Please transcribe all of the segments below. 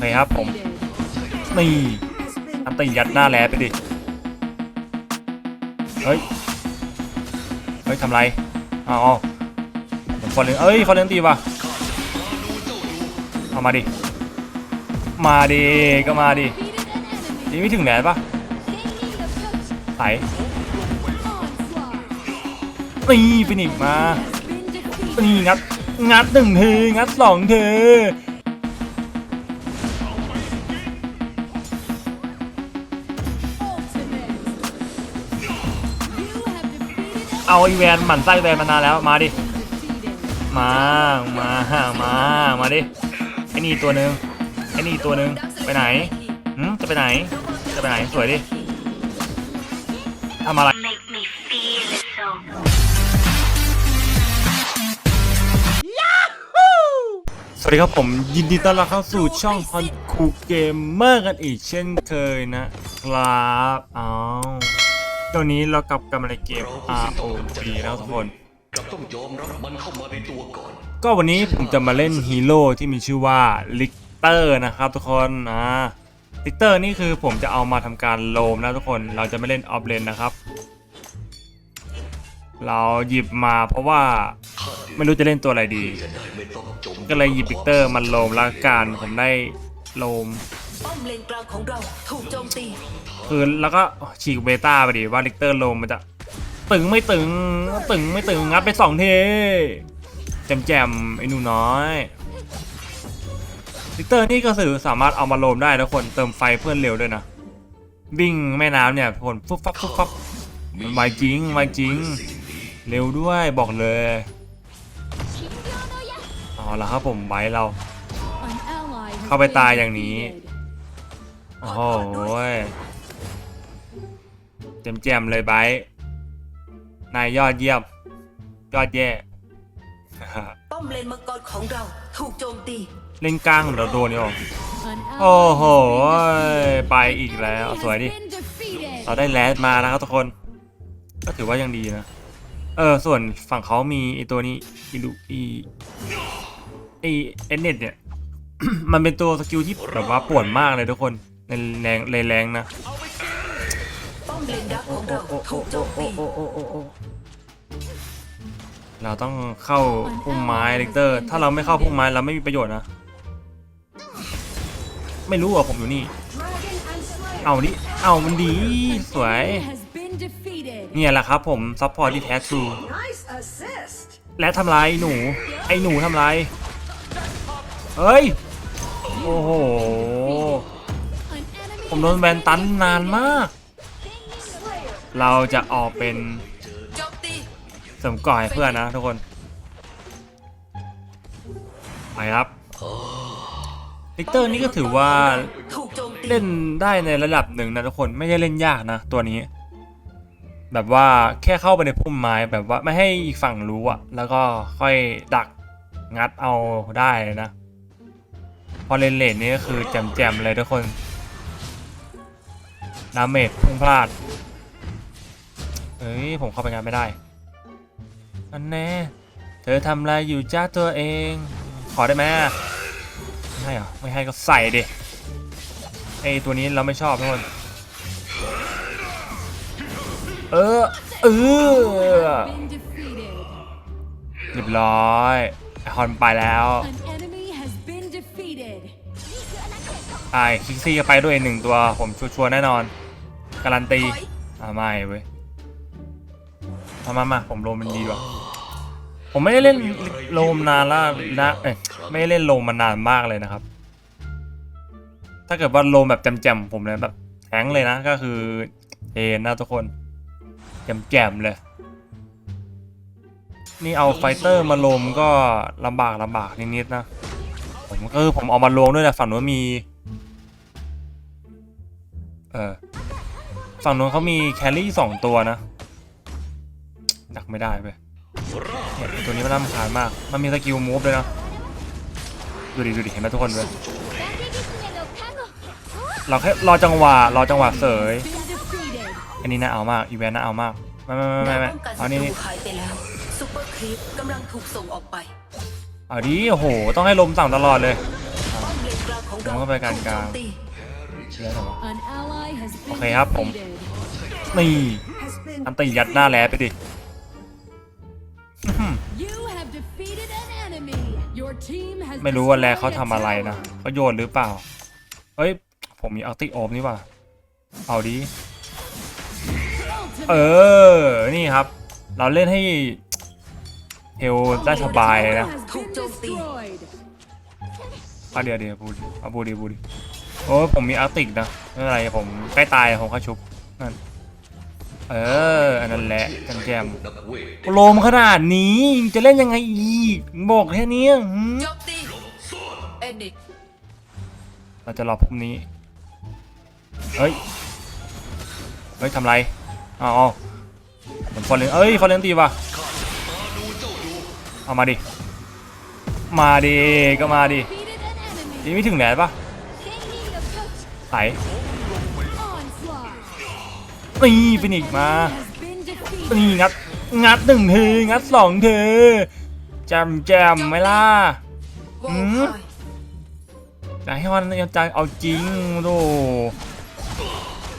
เคครับผมนี่อันตียัดหน้าแลไปดิ เฮ้ย เฮ้ยทำไรอ๋อาเหมือนฟอนเลนเอ้ยฟอนเลนตีว่ะเอามาดิ มาดิก็มาดินี่ไม่ถึงไหนปะไหนนี่ฟินิกมานี่งัดงัดหนึ่งทีงัดสองที เอาไอแวนหมั่นไส้แวนมานานแล้วมาดิ มา มา มา มาดิ ไอ้นี่ตัวหนึ่งไอ้นี่ตัวหนึ่งไปไหนหืมจะไปไหน จะไปไหนสวยดิทำอะไร Make me feel it so. สวัสดีครับผมยินดีต้อนรับเข้าสู่ช่องฮอนคูเกมเมอร์กันอีกเช่นเคยนะครับอ้าว ตอนนี้เรากลับกันในเกม ROV แล้วทุกคนกับต้องยอมรับมันเข้ามาในตัวก่อน ก็วันนี้ผมจะมาเล่นฮีโร่ที่มีชื่อว่าลิกเตอร์นะครับทุกคนอ่าลิกเตอร์นี่คือผมจะเอามาทำการโลมนะทุกคนเราจะไม่เล่นออฟเลนนะครับ เราหยิบมาเพราะว่าไม่รู้จะเล่นตัวอะไรดี ก็เลยหยิบลิกเตอร์มันโลมแล้วกันผมได้โลม ป้อมเลนกลางของเราถูกโจมตีคือแล้วก็ฉีกเบต้าไปดิว่าลิกเตอร์โลมมันจะตึงไม่ตึงตึงไม่ตึงงัดไปสองเทแจมแจมไอ้หนูน้อยลิกเตอร์นี่ก็สื่อสามารถเอามาโลมได้ทุกคนเติมไฟเพื่อนเร็วด้วยนะวิ่งแม่น้ำเนี่ยคนฟุบฟับฟุบฟับมันไวจริงไวจริง เร็วด้วยบอกเลยเอาละครับผมไว้เรา เข้าไปตายอย่างนี้ โอ้โหแจมแจมๆเลยไบร์ทนายยอดเยี่ยม ยอดแย่ ป้อมเลนมังกรของเราถูกโจมตี เล่นกลางเราโดนนี่หรอโอ้โห ไปอีกแล้ว สวยดิ เราได้แลสมานะครับทุกคน ก็ถือว่ายังดีนะ เออ ส่วนฝั่งเขามีไอตัวนี้อีลูอีไอเอเน็ตเนี่ย มันเป็นตัวสกิลที่แบบว่าป่วนมากเลยทุกคน ในแรงในแรงนะป้อมเลนดักของเราถูกโจมตีเราต้องเข้าพุ่มไม้เลกเตอร์ ถ้าเราไม่เข้าพุ่มไม้เราไม่มีประโยชน์นะ ไม่รู้อะผมอยู่นี่ เอานี่เอามันดีสวย เนี่ยแหละครับผมซัพพอร์ตที่แท้ทรูและทำลายหนู ไอ้หนูทำลาย เฮ้ย โอ้โห ผมโดนแบนตันนานมาก เราจะออกเป็นสมก่อให้เพื่อนนะทุกคน ไปครับลิกเตอร์นี่ก็ถือว่าเล่นได้ในระดับหนึ่งนะทุกคนไม่ได้เล่นยากนะ ตัวนี้ แบบว่าแค่เข้าไปในพุ่มไม้แบบว่าไม่ให้อีกฝั่งรู้อะแล้วก็ค่อยดักงัดเอาได้นะ พอเลนเลนนี่ก็คือแจมๆเลยทุกคน ดาเมจพุ่งพลาดเฮ้ย ผมเข้าไปงานไม่ได้ อันแน่ เธอทำอะไรอยู่จ้าตัวเอง ขอได้ไหมไม่ให้เหรอ ไม่ให้ก็ใส่ดิไอตัวนี้เราไม่ชอบทุกคน เออ เออเรียบร้อยไอคอนไปแล้วไอคิกซี่ก็ไปด้วยหนึ่งตัวผมชัวร์ๆแน่นอน การันตีอ่าไม่เว้ยมามามาผมโลมมันดีกว่าผมไม่ได้เล่นโลมนานล้วนะเอ้ยไม่ได้เล่นโลมมานานมากเลยนะครับ ถ้าเกิดว่าโลมแบบแจมๆผมเลยแบบแทงเลยนะก็คือเอ็นนะทุกคนแจมๆเลย นี่เอาไฟเตอร์มาโลมก็ลำบากลำบากนิดๆนะ ผมก็คือผมเอามาลงด้วยนะฝั่งนู้นมี เออ ฝั่งนู้นเขามีแครี่สองตัวนะดักไม่ได้เว้ยเนี่ยไอ้ตัวนี้มันน่ารำคาญมาก มันมีสกิลมูฟด้วยนะ ดูดิดูดิเห็นไหมทุกคนเลยเราแค่รอจังหวะรอจังหวะเสย อันนี้น่าเอามาก อีเวนต์น่าเอามาก ไม่ไม่ไม่แนไม่วไม่ป้องกันศัเอาตนี่รูนี่หายไปแล้วซูเปอร์ครีปกำลังถูกส่งออกไปเอาดิโอ้โห ต้องให้ลมสั่งตลอดเลยป้อมเลนกลางของเราผมก็ไปการกลาง ถูโจมตีเชื่อแต่ว่า An ally has been โอเคครับผม defeated. นี่อันตียัดหน้าแล้ไปดิ You have defeated an enemy. Your team has ไม่รู้ว่าแลเขา destroyed ทำ a อะไรนะ tower. เขาโยนหรือเปล่าเฮ้ยผมมีอัลติโอมนี่ว่ะเอาดีเอ Ultimate อนี่ครับ เราเล่นให้เฮลได้สบายเลยนะ has been destroyed. เอาเดี๋ยวเดี๋ยวพูดดิเอาพูดดิพูดดิ โอ้ยผมมีอัลติกนะไม่เป็นไรผมใกล้ตายผมก็ชุบนั่นเอออันนั้นแหละกันแจมโลมขนาดนี้จะเล่นยังไงอีกบอกแค่นี้เราจะรอพรุ่งนี้เฮ้ยเฮ้ยทำไรอ๋อผมฟอร์เรนเอ้ยฟอร์เรนตีว่ะเอามาดิมาดิก็มาดิยิงไม่ถึงแหลนปะ ไหน onslaught. นี่ฟินิกมานี่งัด งัดหนึ่งทีงัดสองทีแจมแจมไหมล่ะอืมอยจะให้มันใจเอาจริงโธ่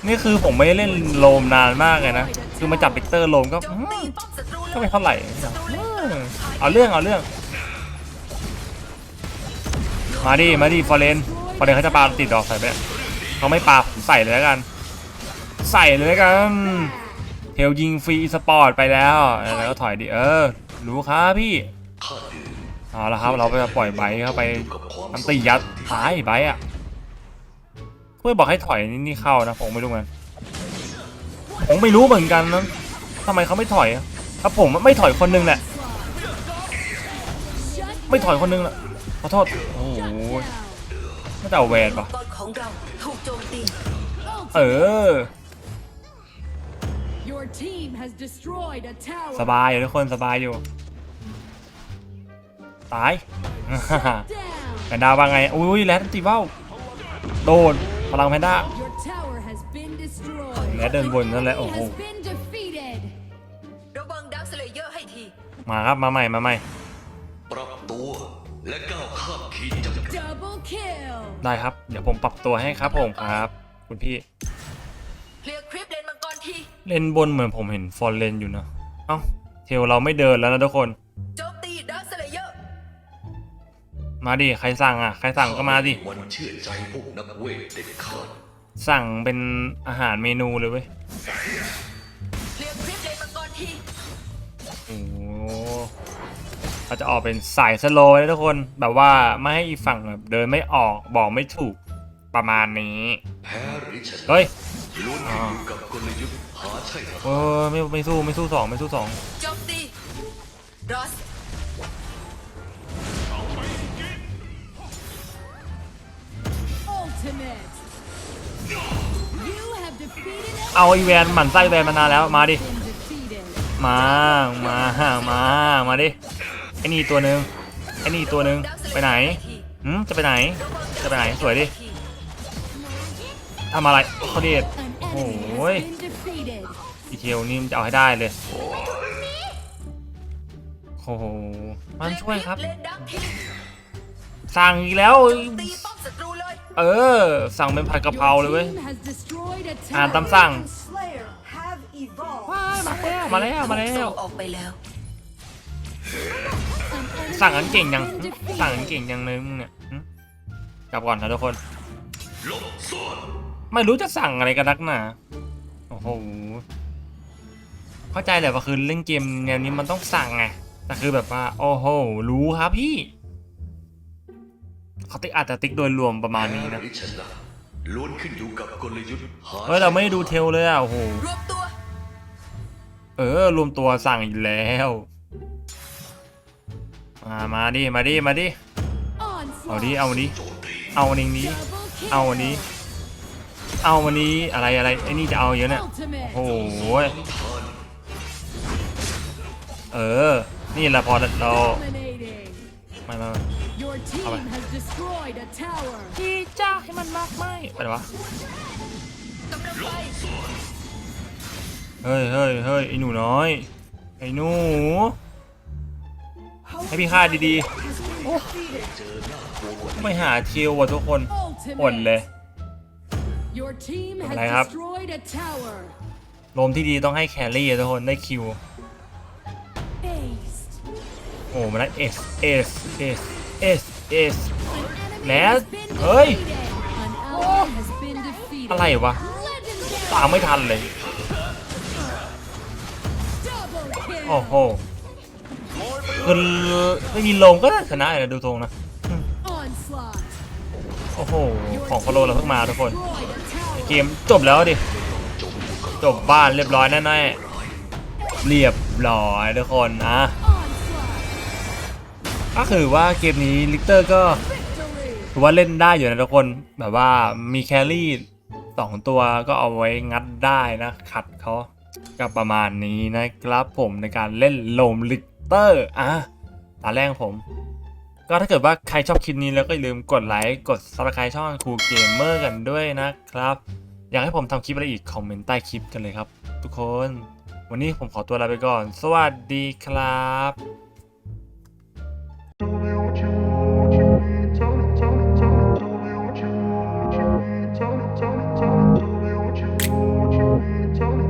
นี่คือผมไม่ได้เล่นโลมนานมากเลยนะ คือมาจับเบกเตอร์โลมก็ก็ไม่เท่าไหร่ เอาเรื่องเอาเรื่อง มาดิ มาดิ ฟอร์เรนฟอร์เรนเขาจะปาติดดอกใส่ไป เขาไม่ปาผมใส่เลยแล้วกัน ใส่เลยแล้วกันเทลยิงฟรีสปอร์ตไปแล้วแล้วก็ถอยดิเออ รู้ครับพี่เอาละครับเราไปปล่อยไบเข้าไปอันตียัดตายไบอะเพื่อบอกให้ถอยนี่นี่เข้านะผมไม่รู้เหมือนกันผมไม่รู้เหมือนกันนะทำไมเขาไม่ถอยถ้าผมไม่ถอยคนนึงแหละ ไม่ถอยคนนึงแหละขอโทษโอ้ ไม่แต่เอาแวนปะมังกรของเราถูกโจมตีเออ Your team has destroyed a tower. สบายอยู่ทุกคนสบายอยู่ ตาย Down. แพนด้าว่าไง อุ้ยแรดตีเบ้า โดน พลังแพนด้า Your tower has been destroyed. และเดินบนนั่นแหละ โอ้โห Has been defeated. ระวังดักสเลเยอร์ให้ทีมาครับ มาใหม่ มาใหม่ ปรับตัว และก้าวข้ามขีดจำกัด Double kill. ได้ครับ เดี๋ยวผมปรับตัวให้ครับผมครับ คุณพี่ เคลียร์คลิปเลนมังกรทีเลนบนเหมือนผมเห็นฟอนเลนอยู่นะเอ้า เทลเราไม่เดินแล้วนะทุกคน โจมตีดักสเลเยอร์มาดิ ใครสั่งอะ ใครสั่งก็มาดิ วันเชื่อใจพวกนักเวทเด็ดขาดสั่งเป็นอาหารเมนูเลยเว้ย เขาจะออกเป็นสายสโลว์เลยทุกคน แบบว่าไม่ให้อีกฝั่งแบบเดินไม่ออกบอกไม่ถูกประมาณนี้แพ้หรือชนะเฮ้ยล้วนขึ้นอยู่กับกลยุทธ์หาใช่ทางเออไม่ไม่สู้ไม่สู้สองไม่สู้สองโจมตีรอส Ultimate. You have defeated an เอาอีแวนหมั่นไส้แวนมานานแล้วมาดิ been defeated. มา มา มา มาดิ ไอ้นี่ตัวหนึ่งไอ้นี่ตัวหนึ่งไปไหนหืมจะไปไหน จะไปไหนสวยดิทำอะไรเขาเดช An enemy Ôi. has been defeated. อีเทลนี่มันจะเอาให้ได้เลยโอ้โหมันช่วยครับ สั่งอีกแล้ว เออ สั่งเป็นผัดกะเพราเลยเว้ยอ่านตามสั่งมาแล้วมาแล้วมาแล้ว สั่งกันเก่งยังสั่งกันเก่งยังเลยมึงเนี่ยกลับก่อนนะทุกคน ไม่รู้จะสั่งอะไรกันนักหนาโอ้โหเข้าใจแหละว่าคือเล่นเกมแนวนี้มันต้องสั่งไงแต่คือแบบว่าโอ้โหรู้ครับพี่เขาติ๊กอาจจะติ๊กโดยรวมประมาณนี้นะหรือชนะล้วนขึ้นอยู่กับกลยุทธ์เฮ้ยเราไม่ได้ดูเทลเลยอะโอ้โหรวมตัวเออรวมตัวสั่งอีกแล้ว มามาดิ มาดิ มาดิ เอา Onslaught. ดิ เอาดิโจมตีเอาวันนี้ Double kill. เอาวันนี้ เอาวันนี้ อะไรอะไรไอ้นี่จะเอาเยอะเนี่ย Ultimate. โอ้โหทานเออ นี่แหละพอเรา Dominating. ไม่ไม่ Your team เอาไป has destroyed a tower. พี่จ้าให้มันมากไม่ไปไหนวะกำลังไปเฮ้ยเฮ้ยเฮ้ยไอ้หนูน้อย ไอ้หนู ให้พี่ฆ่าดีๆโอ้ไม่หาคิวว่ะทุกคนอดเลย Your team has อะไรครับ destroyed a tower. ลมที่ดีต้องให้แครี่อะทุกคนได้คิว Aced. โอ้มันได้ S S S S S An enemy Nè, has been ơi. defeated. An ally has been defeated. อะไรวะ Legendary ตามไม่ทันเลย double kill. โอ้โห คือไม่มีลมก็น่าชนะเลยดูทรงนะ Onslaught. โอ้โห ของฟอลโลเราเพิ่งมาทุกคน เกมจบแล้วดิ จบบ้านเรียบร้อยแน่ๆเรียบร้อยทุกคนอะ Onslaught. ก็คือว่าเกมนี้ลิกเตอร์ก็ Victory. ถือว่าเล่นได้อยู่นะทุกคนแบบว่ามีแครี่สองตัวก็เอาไว้งัดได้นะ ขัดเขาก็ประมาณนี้นะครับผมในการเล่นโลมลิก เตอร์อะตาแรกของผม ก็ถ้าเกิดว่าใครชอบคลิปนี้แล้วก็อย่าลืมกดไลค์กด subscribe ช่องครูเกมเมอร์กันด้วยนะครับ อยากให้ผมทำคลิปอะไรอีกคอมเมนต์ใต้คลิปกันเลยครับ ทุกคน วันนี้ผมขอตัวลาไปก่อน สวัสดีครับ